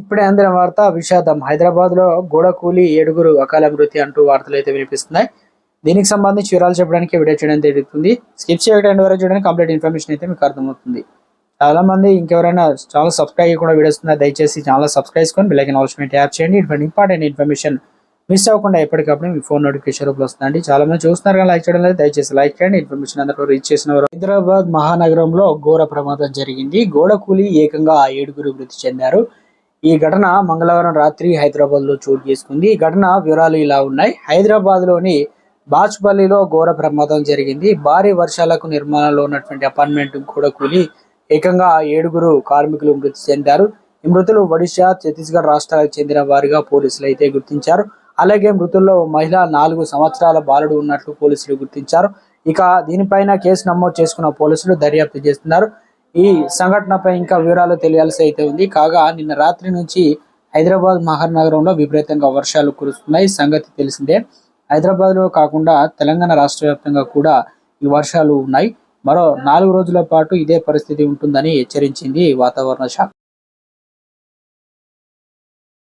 ఇప్పుడే అందిన వార్త విషాదం. హైదరాబాద్లో గోడ కూలి ఏడుగురు అకాల మృతి అంటూ వార్తలు అయితే వినిపిస్తున్నాయి. దీనికి సంబంధించి వివరాలు చెప్పడానికి వీడియో చేయడం జరుగుతుంది. స్కిప్ చేయడం వరకు చూడడానికి కంప్లీట్ ఇన్ఫర్మేషన్ అయితే మీకు అర్థమవుతుంది. చాలా మంది ఇంకెవరైనా ఛానల్ సబ్స్క్రైబ్ కూడా వీడియోస్ ఉన్నాయి దయచేసి ఛానల్ సబ్స్క్రైబ్ చేసుకొని బిల్లైకన్ ఆల్స్మెంట్ యాప్ చేయండి. ఇటువంటి ఇంపార్టెంట్ ఇన్ఫర్మేషన్ మిస్ అవ్వకుండా ఎప్పటికప్పుడు మీ ఫోన్ నోటిఫికేషన్ రూపంలో వస్తుందండి. చాలా మంది చూస్తున్నారు కానీ లైక్ చేయడం లేదు. దయచేసి లైక్ చేయండి. ఇన్ఫర్మేషన్ అందరూ రీచ్ చేసిన వారు. హైదరాబాద్ మహానగరంలో ఘోర ప్రమాదం జరిగింది. గోడ కూలి ఏకంగా ఏడుగురు మృతి చెందారు. ఈ ఘటన మంగళవారం రాత్రి హైదరాబాద్లో చోటు చేసుకుంది. ఈ ఘటన వివరాలు ఇలా ఉన్నాయి. హైదరాబాద్లోని బాచ్పల్లిలో ఘోర ప్రమాదం జరిగింది. భారీ వర్షాలకు నిర్మాణంలో ఉన్నటువంటి అపార్ట్మెంట్ కూడా కూలి ఏకంగా ఏడుగురు కార్మికులు మృతి చెందారు. ఈ మృతులు ఒడిశా ఛత్తీస్గఢ్ రాష్ట్రాలకు చెందిన వారిగా పోలీసులు అయితే గుర్తించారు. అలాగే మృతుల్లో మహిళ నాలుగు సంవత్సరాల బాలుడు ఉన్నట్లు పోలీసులు గుర్తించారు. ఇక దీనిపైన కేసు నమోదు చేసుకున్న పోలీసులు దర్యాప్తు చేస్తున్నారు. ఈ సంఘటనపై ఇంకా వివరాలు తెలియాల్సి అయితే ఉంది. కాగా నిన్న రాత్రి నుంచి హైదరాబాద్ మహానగరంలో విపరీతంగా వర్షాలు కురుస్తున్నాయి. సంగతి తెలిసిందే. హైదరాబాద్లో కాకుండా తెలంగాణ రాష్ట్ర వ్యాప్తంగా కూడా ఈ వర్షాలు ఉన్నాయి. మరో నాలుగు రోజుల పాటు ఇదే పరిస్థితి ఉంటుందని హెచ్చరించింది వాతావరణ శాఖ.